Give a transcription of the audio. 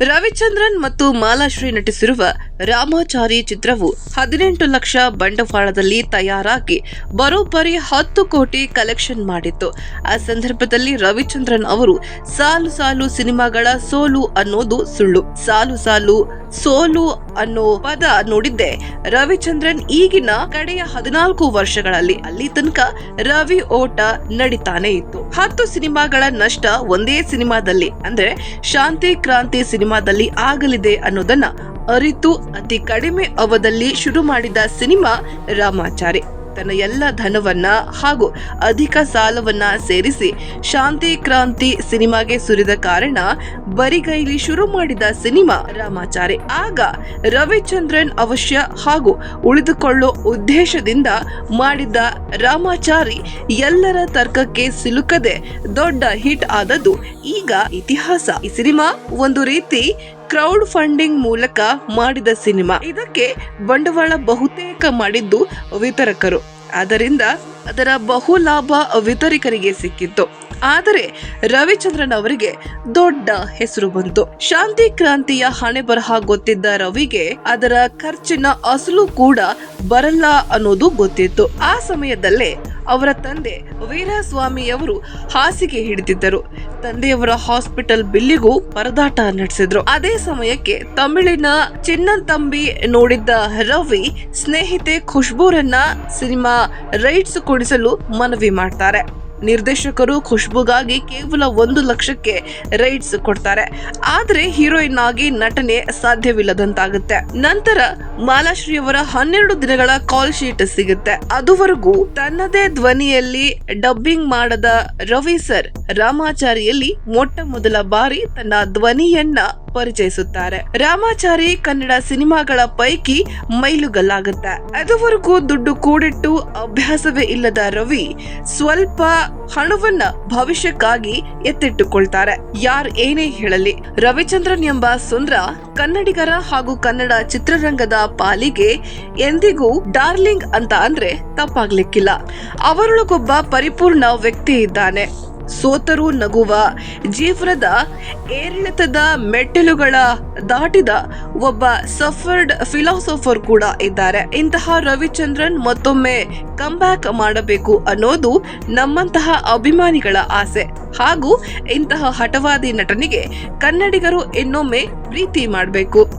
ರವಿಚಂದ್ರನ್ ಮತ್ತು ಮಾಲಾಶ್ರೀ ನಟಿಸಿರುವ ರಾಮಾಚಾರಿ ಚಿತ್ರವು ಹದಿನೆಂಟು ಲಕ್ಷ ಬಂಡವಾಳದಲ್ಲಿ ತಯಾರಾಗಿ ಬರೋಬ್ಬರಿ ಹತ್ತು ಕೋಟಿ ಕಲೆಕ್ಷನ್ ಮಾಡಿತ್ತು. ಆ ಸಂದರ್ಭದಲ್ಲಿ ರವಿಚಂದ್ರನ್ ಅವರು ಸಾಲು ಸಾಲು ಸಿನಿಮಾಗಳ ಸೋಲು ಅನ್ನೋದು ಸುಳ್ಳು. ಸಾಲು ಸಾಲು ಸೋಲು ಅನ್ನೋ ಪದ ನೋಡಿದ್ದೆ. ರವಿಚಂದ್ರನ್ ಈಗಿನ ಕಡೆಯ ಹದಿನಾಲ್ಕು ವರ್ಷಗಳಲ್ಲಿ ಅಲ್ಲಿ ತನಕ ರವಿ ಓಟ ನಡೀತಾನೆ ಇತ್ತು. ಹತ್ತು ಸಿನಿಮಾಗಳ ನಷ್ಟ ಒಂದೇ ಸಿನಿಮಾದಲ್ಲಿ, ಅಂದ್ರೆ ಶಾಂತಿ ಕ್ರಾಂತಿ ಸಿನಿಮಾದಲ್ಲಿ ಆಗಲಿದೆ ಅನ್ನೋದನ್ನ ಅರಿತು ಅತಿ ಕಡಿಮೆ ಅವಧಲ್ಲಿ ಶುರು ಮಾಡಿದ ಸಿನಿಮಾ ರಾಮಾಚಾರಿ. ತನ್ನ ಎಲ್ಲ ಧನವನ್ನ ಹಾಗೂ ಅಧಿಕ ಸಾಲವನ್ನ ಸೇರಿಸಿ ಶಾಂತಿ ಕ್ರಾಂತಿ ಸಿನಿಮಾಗೆ ಸುರಿದ ಕಾರಣ ಬರಿಗೈಲಿ ಶುರು ಮಾಡಿದ ಸಿನಿಮಾ ರಾಮಾಚಾರಿ. ಆಗ ರವಿಚಂದ್ರನ್ ಅವಶ್ಯ ಹಾಗೂ ಉಳಿದುಕೊಳ್ಳೋ ಉದ್ದೇಶದಿಂದ ಮಾಡಿದ ರಾಮಾಚಾರಿ ಎಲ್ಲರ ತರ್ಕಕ್ಕೆ ಸಿಲುಕದೆ ದೊಡ್ಡ ಹಿಟ್ ಆದದ್ದು ಈಗ ಇತಿಹಾಸ. ಈ ಸಿನಿಮಾ ಒಂದು ರೀತಿ ಕ್ರೌಡ್ ಫಂಡಿಂಗ್ ಮೂಲಕ ಮಾಡಿದ ಸಿನಿಮಾ. ಇದಕ್ಕೆ ಬಂಡವಾಳ ಬಹುತೇಕ ಮಾಡಿದ್ದು ವಿತರಕರು. ಆದ್ದರಿಂದ ಅದರ ಬಹು ಲಾಭ ವಿತರಕರಿಗೆ ಸಿಕ್ಕಿತ್ತು. ಆದರೆ ರವಿಚಂದ್ರನ್ ಅವರಿಗೆ ದೊಡ್ಡ ಹೆಸರು ಬಂತು. ಶಾಂತಿ ಕ್ರಾಂತಿಯ ಹಣೆ ಬರಹ ಗೊತ್ತಿದ್ದ ರವಿಗೆ ಅದರ ಖರ್ಚಿನ ಅಸಲು ಕೂಡ ಬರಲ್ಲ ಅನ್ನೋದು ಗೊತ್ತಿತ್ತು. ಆ ಸಮಯದಲ್ಲೇ ಅವರ ತಂದೆ ವೀರಸ್ವಾಮಿಯವರು ಹಾಸಿಗೆ ಹಿಡಿದಿದ್ದರು. ತಂದೆಯವರ ಹಾಸ್ಪಿಟಲ್ ಬಿಲ್ಲಿಗೂ ಪರದಾಟ ನಡೆಸಿದ್ರು. ಅದೇ ಸಮಯಕ್ಕೆ ತಮಿಳಿನ ಚಿನ್ನನ್ ತಂಬಿ ನೋಡಿದ್ದ ರವಿ ಸ್ನೇಹಿತೆ ಖುಷ್ಬೂರನ್ನ ಸಿನಿಮಾ ರೈಟ್ಸ್ ಕೊಡಿಸಲು ಮನವಿ ಮಾಡ್ತಾರೆ. ನಿರ್ದೇಶಕರು ಖುಷ್ಬುಗಾಗಿ ಕೇವಲ ಒಂದು ಲಕ್ಷಕ್ಕೆ ರೈಟ್ಸ್ ಕೊಡ್ತಾರೆ. ಆದ್ರೆ ಹೀರೋಯಿನ್ ಆಗಿ ನಟನೆ ಸಾಧ್ಯವಿಲ್ಲದಂತಾಗುತ್ತೆ. ನಂತರ ಮಾಲಾಶ್ರೀ ಅವರ ಹನ್ನೆರಡು ದಿನಗಳ ಕಾಲ್ ಶೀಟ್ ಸಿಗುತ್ತೆ. ಅದುವರೆಗೂ ತನ್ನದೇ ಧ್ವನಿಯಲ್ಲಿ ಡಬ್ಬಿಂಗ್ ಮಾಡದ ರವಿ ಸರ್ ರಾಮಾಚಾರಿಯಲ್ಲಿ ಮೊಟ್ಟ ಮೊದಲ ಬಾರಿ ತನ್ನ ಧ್ವನಿಯನ್ನ ಪರಿಚಯಿಸುತ್ತಾರೆ. ರಾಮಾಚಾರಿ ಕನ್ನಡ ಸಿನಿಮಾಗಳ ಪೈಕಿ ಮೈಲುಗಲ್ಲಾಗುತ್ತೆ. ಅದುವರೆಗೂ ದುಡ್ಡು ಕೂಡಿಟ್ಟು ಅಭ್ಯಾಸವೇ ಇಲ್ಲದ ರವಿ ಸ್ವಲ್ಪ ಹಣವನ್ನ ಭವಿಷ್ಯಕ್ಕಾಗಿ ಎತ್ತಿಟ್ಟುಕೊಳ್ತಾರೆ. ಯಾರ್ ಏನೇ ಹೇಳಲಿ, ರವಿಚಂದ್ರನ್ ಎಂಬ ಸುಂದ್ರ ಕನ್ನಡಿಗರ ಹಾಗೂ ಕನ್ನಡ ಚಿತ್ರರಂಗದ ಪಾಲಿಗೆ ಎಂದಿಗೂ ಡಾರ್ಲಿಂಗ್ ಅಂತ ಅಂದ್ರೆ ತಪ್ಪಾಗ್ಲಿಕ್ಕಿಲ್ಲ. ಅವರೊಳಗೊಬ್ಬ ಪರಿಪೂರ್ಣ ವ್ಯಕ್ತಿ ಇದ್ದಾನೆ. ಸೋತರೂ ನಗುವ ಜೀವನದ ಏರಿಳಿತದ ಮೆಟ್ಟಿಲುಗಳ ದಾಟಿದ ಒಬ್ಬ ಸಫರ್ಡ್ ಫಿಲಾಸಫರ್ ಕೂಡ ಇದ್ದಾರೆ. ಇಂತಹ ರವಿಚಂದ್ರನ್ ಮತ್ತೊಮ್ಮೆ ಕಂಬ್ಯಾಕ್ ಮಾಡಬೇಕು ಅನ್ನೋದು ನಮ್ಮಂತಹ ಅಭಿಮಾನಿಗಳ ಆಸೆ. ಹಾಗೂ ಇಂತಹ ಹಠವಾದಿ ನಟನಿಗೆ ಕನ್ನಡಿಗರು ಇನ್ನೊಮ್ಮೆ ಪ್ರೀತಿ ಮಾಡಬೇಕು.